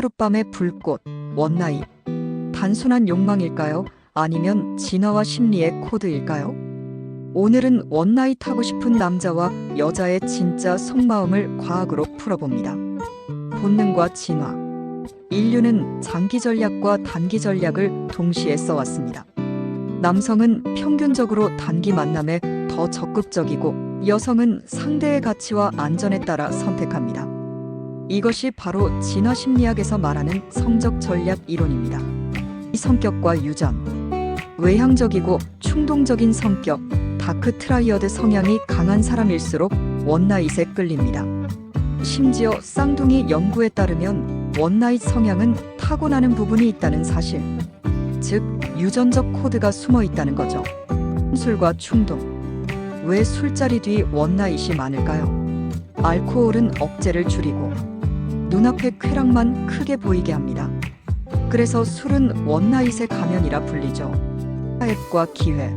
하룻밤의 불꽃, 원나잇. 단순한 욕망일까요? 아니면 진화와 심리의 코드일까요? 오늘은 원나잇 하고 싶은 남자와 여자의 진짜 속마음을 과학으로 풀어봅니다. 본능과 진화. 인류는 장기 전략과 단기 전략을 동시에 써왔습니다. 남성은 평균적으로 단기 만남에 더 적극적이고 여성은 상대의 가치와 안전에 따라 선택합니다. 이것이 바로 진화 심리학에서 말하는 성적 전략 이론입니다. 이 성격과 유전, 외향적이고 충동적인 성격, 다크 트라이어드 성향이 강한 사람일수록 원나잇에 끌립니다. 심지어 쌍둥이 연구에 따르면 원나잇 성향은 타고나는 부분이 있다는 사실, 즉 유전적 코드가 숨어 있다는 거죠. 술과 충동. 왜 술자리 뒤 원나잇이 많을까요? 알코올은 억제를 줄이고 눈앞의 쾌락만 크게 보이게 합니다. 그래서 술은 원나잇의 가면이라 불리죠. 앱과 기회.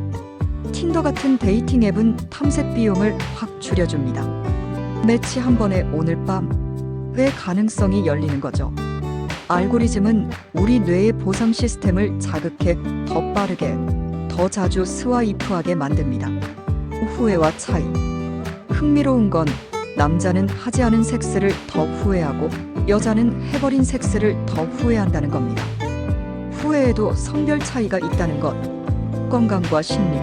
틴더 같은 데이팅 앱은 탐색 비용을 확 줄여줍니다. 매치 한 번에 오늘 밤회 가능성이 열리는 거죠. 알고리즘은 우리 뇌의 보상 시스템을 자극해 더 빠르게, 더 자주 스와이프하게 만듭니다. 후회와 차이. 흥미로운 건 남자는 하지 않은 섹스를 더 후회하고 여자는 해버린 섹스를 더 후회한다는 겁니다. 후회에도 성별 차이가 있다는 것. 건강과 심리.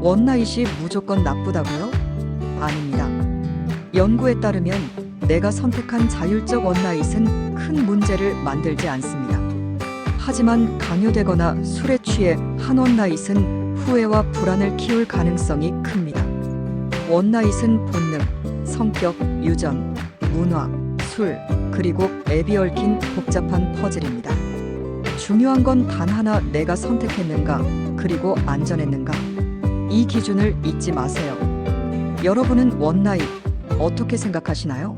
원나잇이 무조건 나쁘다고요? 아닙니다. 연구에 따르면 내가 선택한 자율적 원나잇은 큰 문제를 만들지 않습니다. 하지만 강요되거나 술에 취해 한 원나잇은 후회와 불안을 키울 가능성이 큽니다. 원나잇은 본능, 성격, 유전, 문화, 술, 그리고 앱이 얽힌 복잡한 퍼즐입니다. 중요한 건 단 하나 내가 선택했는가, 그리고 안전했는가. 이 기준을 잊지 마세요. 여러분은 원나잇 어떻게 생각하시나요?